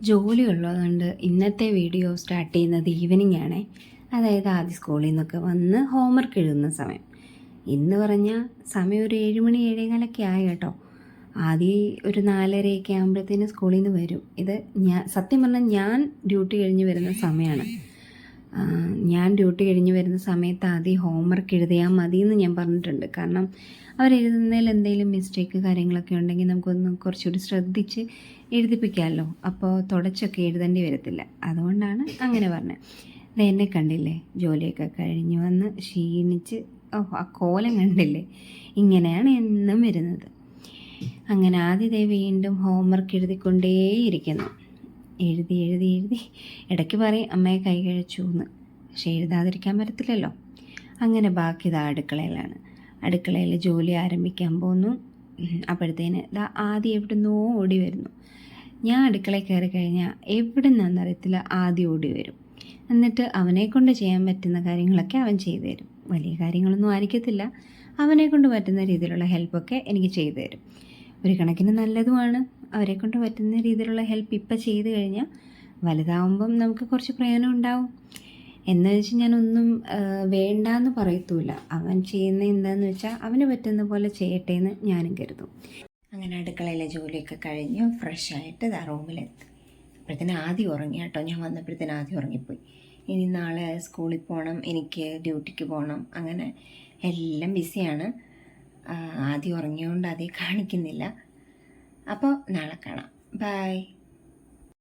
ജോലി ഉള്ളതുകൊണ്ട് ഇന്നത്തെ വീഡിയോ സ്റ്റാർട്ട് ചെയ്യുന്നത് ഈവനിങ് ആണ്. അതായത് ആദ്യ സ്കൂളിൽ നിന്നൊക്കെ വന്ന് ഹോംവർക്ക് എഴുതുന്ന സമയം. ഇന്ന് പറഞ്ഞാൽ സമയം ഒരു ഏഴുമണി ഏഴേകാലൊക്കെ ആയി കേട്ടോ. ആദ്യം ഒരു നാലരയൊക്കെ ആകുമ്പോഴത്തേന് സ്കൂളിൽ നിന്ന് വരും. ഇത് ഞാൻ സത്യം പറഞ്ഞാൽ ഞാൻ ഡ്യൂട്ടി കഴിഞ്ഞ് വരുന്ന സമയമാണ് ആ, ഡ്യൂട്ടി കഴിഞ്ഞ് വരുന്ന സമയത്ത് ആദ്യം ഹോംവർക്ക് എഴുതിയാൽ മതി എന്ന് ഞാൻ പറഞ്ഞിട്ടുണ്ട്. കാരണം അവരെഴുതുന്നതിൽ എന്തെങ്കിലും മിസ്റ്റേക്ക് കാര്യങ്ങളൊക്കെ ഉണ്ടെങ്കിൽ നമുക്കൊന്ന് കുറച്ചുകൂടി ശ്രദ്ധിച്ച് എഴുതിപ്പിക്കാമല്ലോ അപ്പോൾ തുടച്ചൊക്കെ എഴുതേണ്ടി വരത്തില്ല. അതുകൊണ്ടാണ് അങ്ങനെ പറഞ്ഞത്. എന്നെ കണ്ടില്ലേ? ജോലിയൊക്കെ കഴിഞ്ഞ് വന്ന് ക്ഷീണിച്ച് ഓ ആ കോലം കണ്ടില്ലേ? ഇങ്ങനെയാണ് എന്നും വരുന്നത്. അങ്ങനെ ആദ്യത്തെ വീണ്ടും ഹോംവർക്ക് എഴുതിക്കൊണ്ടേയിരിക്കുന്നു. എഴുതി എഴുതി എഴുതി ഇടയ്ക്ക് പറയും അമ്മയെ കൈ കഴിച്ചു എന്ന് പക്ഷെ എഴുതാതിരിക്കാൻ പറ്റത്തില്ലല്ലോ. അങ്ങനെ ബാക്കി ഇതാ അടുക്കളയിലാണ്. അടുക്കളയിൽ ജോലി ആരംഭിക്കാൻ പോകുന്നു അപ്പോഴത്തേന് ഇതാ ആദ്യം എവിടുന്നോ ഓടി വരുന്നു. ഞാൻ അടുക്കളയിൽ കയറി കഴിഞ്ഞാൽ എവിടെ നിന്നറിയത്തില്ല ആദ്യം ഓടി വരും. എന്നിട്ട് അവനെ കൊണ്ട് ചെയ്യാൻ പറ്റുന്ന കാര്യങ്ങളൊക്കെ അവൻ ചെയ്തു തരും. വലിയ കാര്യങ്ങളൊന്നും ആയിരിക്കത്തില്ല. അവനെ കൊണ്ട് പറ്റുന്ന രീതിയിലുള്ള ഹെൽപ്പൊക്കെ എനിക്ക് ചെയ്തു തരും. ഒരു കണക്കിന് നല്ലതുമാണ്. അവരെ കൊണ്ട് പറ്റുന്ന രീതിയിലുള്ള ഹെൽപ്പ് ഇപ്പം ചെയ്ത് കഴിഞ്ഞാൽ വലുതാവുമ്പം നമുക്ക് കുറച്ച് പ്രയോജനം ഉണ്ടാവും. എന്ന് വെച്ച് ഞാനൊന്നും വേണ്ടാന്ന് പറയത്തൂല അവൻ ചെയ്യുന്ന എന്താന്ന് വെച്ചാൽ അവന് പറ്റുന്ന പോലെ ചെയ്യട്ടെ എന്ന് ഞാനും കരുതും. അങ്ങനെ അടുക്കളയിലെ ജോലിയൊക്കെ കഴിഞ്ഞ് ഫ്രഷ് ആയിട്ട് ഇതാ റൂമിലെത്തി. അപ്പോഴത്തേന് ആദ്യം ഉറങ്ങി കേട്ടോ ഞാൻ വന്നപ്പോഴത്തേന് ആദ്യം ഉറങ്ങിപ്പോയി. ഇനി നാളെ സ്കൂളിൽ പോകണം എനിക്ക് ഡ്യൂട്ടിക്ക് പോകണം അങ്ങനെ എല്ലാം ബിസിയാണ്. ആദ്യം ഉറങ്ങിയതുകൊണ്ട് അതേ കാണിക്കുന്നില്ല. അപ്പോൾ നാളെ കാണാം. ബൈ.